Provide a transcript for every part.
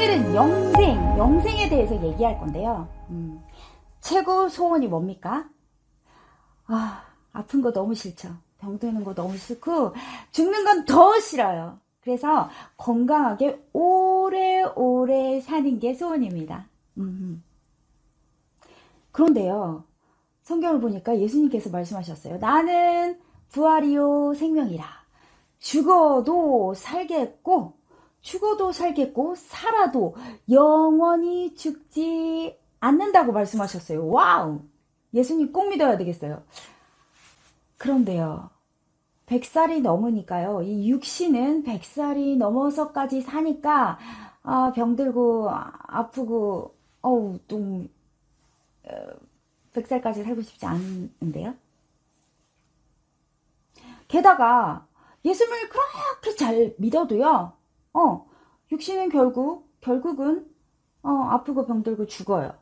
오늘은 영생, 영생에 대해서 얘기할 건데요. 음, 최고 소원이 뭡니까? 아, 아픈 거 너무 싫죠. 병드는 거 너무 싫고, 죽는 건 더 싫어요. 그래서 건강하게 오래오래 사는 게 소원입니다. 음. 그런데요, 성경을 보니까 예수님께서 말씀하셨어요. 나는 부활이요 생명이라. 죽어도 살겠고, 죽어도 살겠고, 살아도 영원히 죽지 않는다고 말씀하셨어요. 와우! 예수님 꼭 믿어야 되겠어요. 그런데요, 100살이 넘으니까요, 이 육신은 100살이 넘어서까지 사니까, 아, 병들고, 아프고, 어우, 좀, 어, 100살까지 살고 싶지 않은데요? 게다가, 예수님을 그렇게 잘 믿어도요, 어, 육신은 결국, 결국은, 어, 아프고 병들고 죽어요.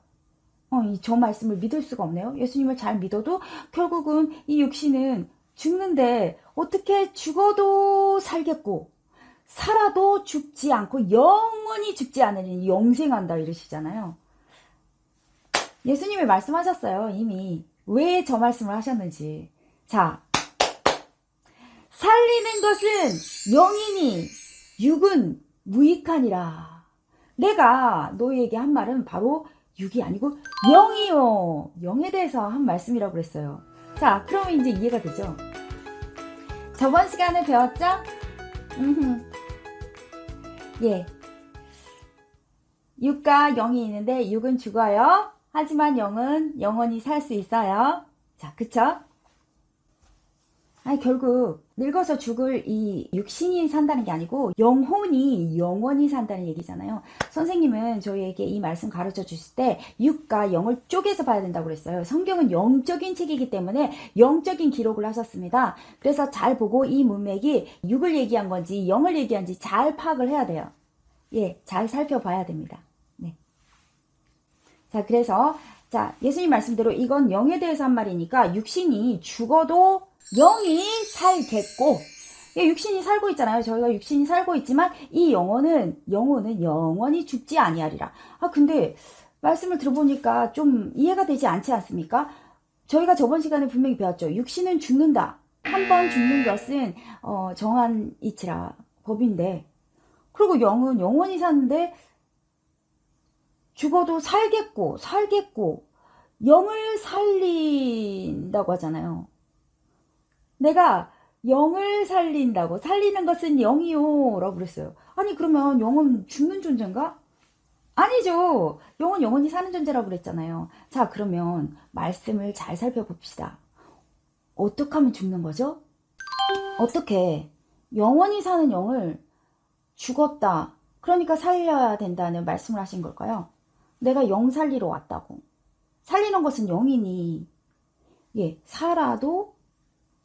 어, 이 저 말씀을 믿을 수가 없네요. 예수님을 잘 믿어도 결국은 이 육신은 죽는데 어떻게 죽어도 살겠고 살아도 죽지 않고 영원히 죽지 않으니 영생한다 이러시잖아요. 예수님이 말씀하셨어요. 이미 왜 저 말씀을 하셨는지. 자, 살리는 것은 영이니 육은 무익하니라. 내가 너희에게 한 말은 바로 육이 아니고 영이요. 영에 대해서 한 말씀이라고 그랬어요. 자, 그러면 이제 이해가 되죠? 저번 시간에 배웠죠? 예. 육과 영이 있는데 육은 죽어요. 하지만 영은 영원히 살 수 있어요. 자, 그쵸? 아니, 결국 늙어서 죽을 이 육신이 산다는 게 아니고 영혼이 영원히 산다는 얘기잖아요. 선생님은 저희에게 이 말씀 가르쳐 주실 때 육과 영을 쪼개서 봐야 된다고 그랬어요. 성경은 영적인 책이기 때문에 영적인 기록을 하셨습니다. 그래서 잘 보고 이 문맥이 육을 얘기한 건지 영을 얘기한지 잘 파악을 해야 돼요. 예, 잘 살펴봐야 됩니다. 네. 자, 그래서 자, 예수님 말씀대로 이건 영에 대해서 한 말이니까 육신이 죽어도 영이 살겠고 예, 육신이 살고 있잖아요. 저희가 육신이 살고 있지만 이 영혼은 영혼은 영원히 죽지 아니하리라. 아 근데 말씀을 들어보니까 좀 이해가 되지 않지 않습니까? 저희가 저번 시간에 분명히 배웠죠. 육신은 죽는다. 한 번 죽는 것은 어, 정한 이치라 법인데 그리고 영은 영원히 사는데 죽어도 살겠고 살겠고 영을 살린다고 하잖아요. 내가 영을 살린다고 살리는 것은 영이요 라고 그랬어요. 아니 그러면 영은 죽는 존재인가? 아니죠. 영은 영원히 사는 존재라고 그랬잖아요. 자 그러면 말씀을 잘 살펴봅시다. 어떻게 하면 죽는 거죠? 어떻게 영원히 사는 영을 죽었다. 그러니까 살려야 된다는 말씀을 하신 걸까요? 내가 영 살리러 왔다고. 살리는 것은 영이니, 예, 살아도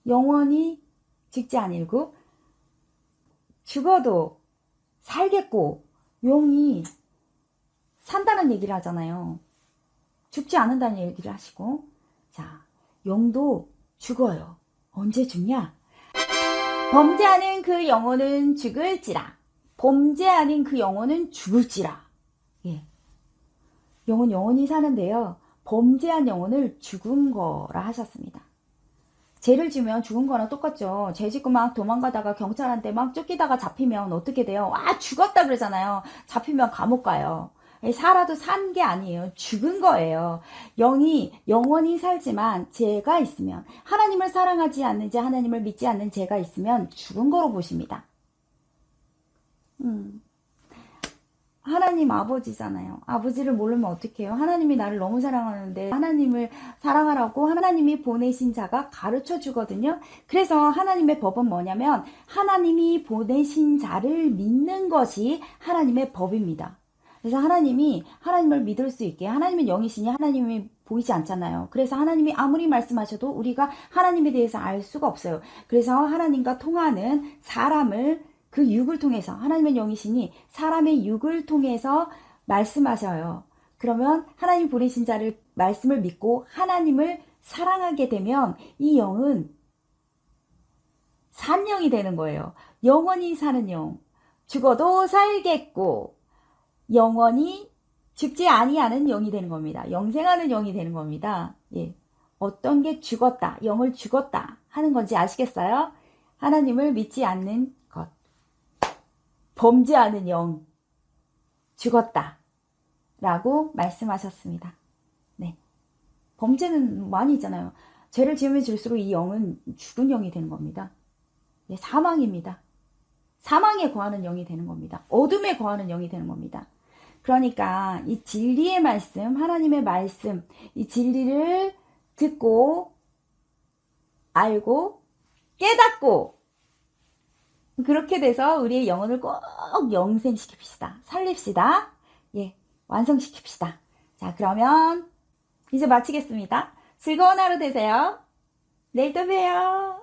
영원히 죽지 아니고, 죽어도 살겠고, 용이 산다는 얘기를 하잖아요. 죽지 않는다는 얘기를 하시고, 자, 용도 죽어요. 언제 죽냐? 범죄하는 그 영혼은 죽을지라. 범죄하는 그 영혼은 죽을지라. 예. 영혼 영원히 사는데요. 범죄한 영혼을 죽은 거라 하셨습니다. 죄를 지으면 죽은 거랑 똑같죠. 죄 짓고 막 도망가다가 경찰한테 막 쫓기다가 잡히면 어떻게 돼요? 와, 죽었다 그러잖아요. 잡히면 감옥 가요. 살아도 산 게 아니에요. 죽은 거예요. 영이 영원히 살지만 죄가 있으면 하나님을 사랑하지 않는지 하나님을 믿지 않는 죄가 있으면 죽은 거로 보십니다. 음. 하나님 아버지잖아요. 아버지를 모르면 어떡해요? 하나님이 나를 너무 사랑하는데 하나님을 사랑하라고 하나님이 보내신 자가 가르쳐 주거든요. 그래서 하나님의 법은 뭐냐면 하나님이 보내신 자를 믿는 것이 하나님의 법입니다. 그래서 하나님이 하나님을 믿을 수 있게 하나님은 영이시니 하나님이 보이지 않잖아요. 그래서 하나님이 아무리 말씀하셔도 우리가 하나님에 대해서 알 수가 없어요. 그래서 하나님과 통하는 사람을 그 육을 통해서 하나님은 영이시니 사람의 육을 통해서 말씀하셔요. 그러면 하나님 보내신 자를 말씀을 믿고 하나님을 사랑하게 되면 이 영은 산 영이 되는 거예요. 영원히 사는 영. 죽어도 살겠고 영원히 죽지 아니하는 영이 되는 겁니다. 영생하는 영이 되는 겁니다. 예. 어떤 게 죽었다, 영을 죽었다 하는 건지 아시겠어요? 하나님을 믿지 않는 것. 범죄하는 영. 죽었다. 라고 말씀하셨습니다. 네. 범죄는 많이 있잖아요. 죄를 지으면 질수록 이 영은 죽은 영이 되는 겁니다. 예, 사망입니다. 사망에 거하는 영이 되는 겁니다. 어둠에 거하는 영이 되는 겁니다. 그러니까 이 진리의 말씀, 하나님의 말씀, 이 진리를 듣고 알고 깨닫고 그렇게 돼서 우리의 영혼을 꼭 영생시킵시다. 살립시다. 예, 완성시킵시다. 자, 그러면 이제 마치겠습니다. 즐거운 하루 되세요. 내일 또 봬요.